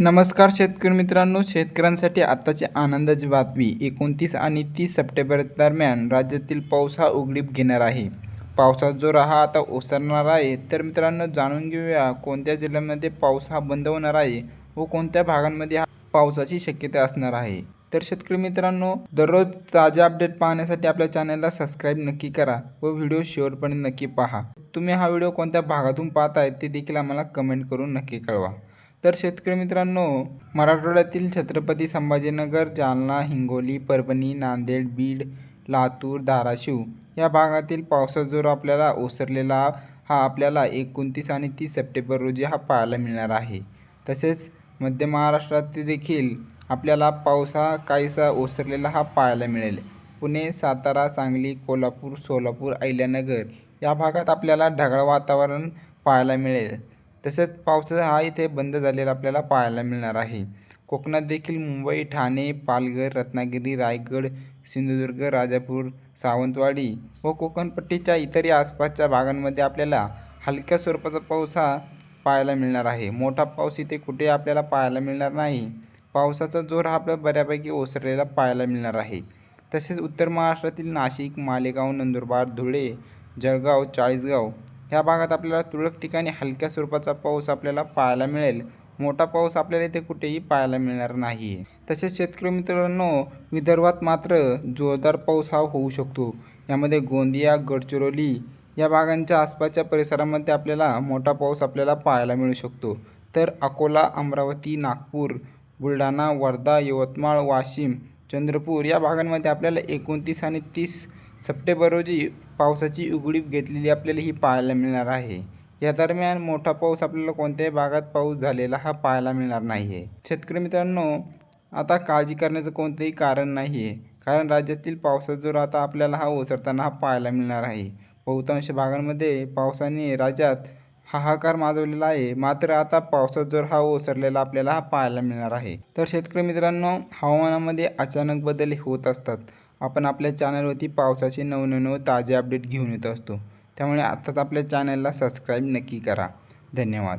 नमस्कार शेतकरी मित्रांनो शेतकऱ्यांसाठी आत्ताची आनंदाची बातमी. एकोणतीस आणि तीस सप्टेंबर दरम्यान राज्यातील पाऊस हा उघडीप घेणार आहे. पावसाचा जोर हा आता ओसरणार आहे. तर मित्रांनो जाणून घेऊया कोणत्या जिल्ह्यामध्ये पाऊस हा बंद होणार आहे व कोणत्या भागांमध्ये हा पावसाची शक्यता असणार आहे. तर शेतकरी मित्रांनो दररोज ताज्या अपडेट पाहण्यासाठी आपल्या चॅनलला सबस्क्राईब नक्की करा व व्हिडिओ शेवटपर्यंत नक्की पहा. तुम्ही हा व्हिडिओ कोणत्या भागातून पाहताय ते देखील आम्हाला कमेंट करून नक्की कळवा. तर शेतकरी मित्रांनो मराठवाड्यातील छत्रपती संभाजीनगर जालना हिंगोली परभणी नांदेड बीड लातूर धाराशिव या भागातील पावसाचा जोर आपल्याला ओसरलेला हा आपल्याला एकोणतीस आणि तीस सप्टेंबर रोजी हा पाहायला मिळणार आहे. तसेच मध्य महाराष्ट्रात देखील आपल्याला पाऊस हा काहीसा ओसरलेला हा पाहायला मिळेल. पुणे सातारा सांगली कोल्हापूर सोलापूर अहिल्यानगर या भागात आपल्याला ढगाळ वातावरण पाहायला मिळेल. तसेच पावसाळा हा इथे बंद झालेला आपल्याला पाहायला मिळणार आहे. कोकणात देखील मुंबई ठाणे पालघर रत्नागिरी रायगड सिंधुदुर्ग राजापूर सावंतवाडी व कोकणपट्टीच्या इतरही आसपासच्या भागांमध्ये आपल्याला हलक्या स्वरूपाचा पाऊस हा पाहायला मिळणार आहे. मोठा पाऊस इथे कुठे आपल्याला पाहायला मिळणार नाही. पावसाचा जोर हा आपल्याला बऱ्यापैकी ओसरलेला पाहायला मिळणार आहे. तसेच उत्तर महाराष्ट्रातील नाशिक मालेगाव नंदुरबार धुळे जळगाव चाळीसगाव ह्या भागात आपल्याला तुरळक ठिकाणी हलक्या स्वरूपाचा पाऊस आपल्याला पाहायला मिळेल. मोठा पाऊस आपल्याला इथे कुठेही पाहायला मिळणार नाही. आहे तसेच शेतकरी मित्रांनो विदर्भात मात्र जोरदार पाऊस हा होऊ शकतो. यामध्ये गोंदिया गडचिरोली या भागांच्या आसपासच्या परिसरामध्ये आपल्याला मोठा पाऊस आपल्याला पाहायला मिळू शकतो. तर अकोला अमरावती नागपूर बुलढाणा वर्धा यवतमाळ वाशिम चंद्रपूर या भागांमध्ये आपल्याला एकोणतीस आणि तीस सप्टेंबर रोजी पावसाची उघडीप घेतलेली आपल्याला ही पाहायला मिळणार आहे. या दरम्यान मोठा पाऊस आपल्याला कोणत्याही भागात पाऊस झालेला हा पाहायला मिळणार नाही आहे शेतकरी मित्रांनो आता काळजी करण्याचं कोणतंही कारण नाही आहे कारण राज्यातील पावसाचा जोर आता आपल्याला हा ओसरताना हा पाहायला मिळणार आहे. बहुतांश भागांमध्ये पावसाने राज्यात हाहाकार माजवलेला आहे. मात्र आता पावसात जोर हा ओसरलेला आपल्याला हा पाहायला मिळणार आहे. तर शेतकरी मित्रांनो हवामानामध्ये अचानक बदल होत असतात. आपण आपल्या चॅनलवरती पावसाचे नवनव ताजे अपडेट घेऊन येत असतो. त्यामुळे आत्ताच आपल्या चॅनलला सबस्क्राईब नक्की करा. धन्यवाद.